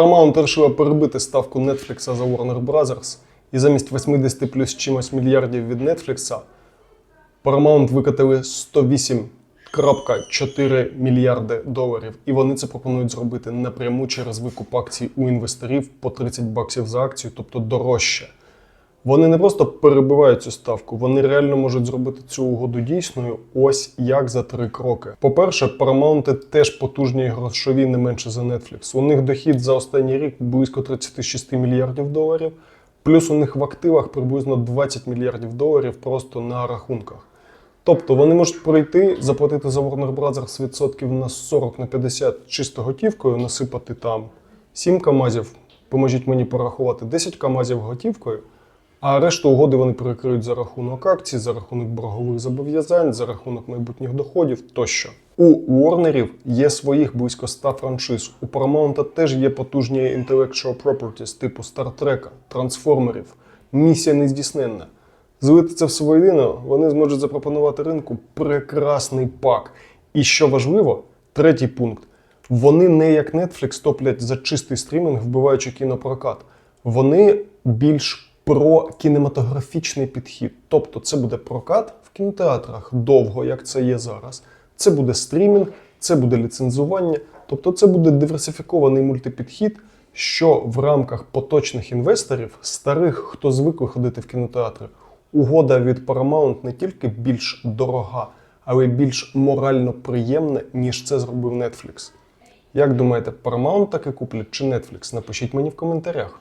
Paramount вирішила перебити ставку Netflix за Warner Brothers, і замість 80 плюс чимось мільярдів від Netflix Paramount викатили 108,4 мільярди доларів. І вони це пропонують зробити напряму через викуп акцій у інвесторів по 30 баксів за акцію, тобто дорожче. Вони не просто перебивають цю ставку, вони реально можуть зробити цю угоду дійсною ось як за три кроки. По-перше, Paramount теж потужні грошові не менше за Netflix. У них дохід за останній рік близько 36 мільярдів доларів, плюс у них в активах приблизно 20 мільярдів доларів просто на рахунках. Тобто вони можуть прийти, заплатити за Warner Brothers відсотків на 40 на 50 чисто готівкою, насипати там 7 камазів, поможіть мені порахувати 10 камазів готівкою, а решту угоди вони перекриють за рахунок акцій, за рахунок боргових зобов'язань, за рахунок майбутніх доходів тощо. У Уорнерів є своїх близько 100 франшиз. У Paramount теж є потужні intellectual properties типу Стартрека, Трансформерів, Місія нездійсненна. Злити це все воєдино, вони зможуть запропонувати ринку прекрасний пак. І що важливо, третій пункт. Вони не як Netflix топлять за чистий стрімінг, вбиваючи кінопрокат. Вони більш про кінематографічний підхід. Тобто це буде прокат в кінотеатрах довго, як це є зараз. Це буде стрімінг, це буде ліцензування, тобто це буде диверсифікований мультипідхід, що в рамках поточних інвесторів, старих, хто звикли ходити в кінотеатри, угода від Paramount не тільки більш дорога, але й більш морально приємна, ніж це зробив Netflix. Як думаєте, Paramount таки куплять чи Netflix? Напишіть мені в коментарях.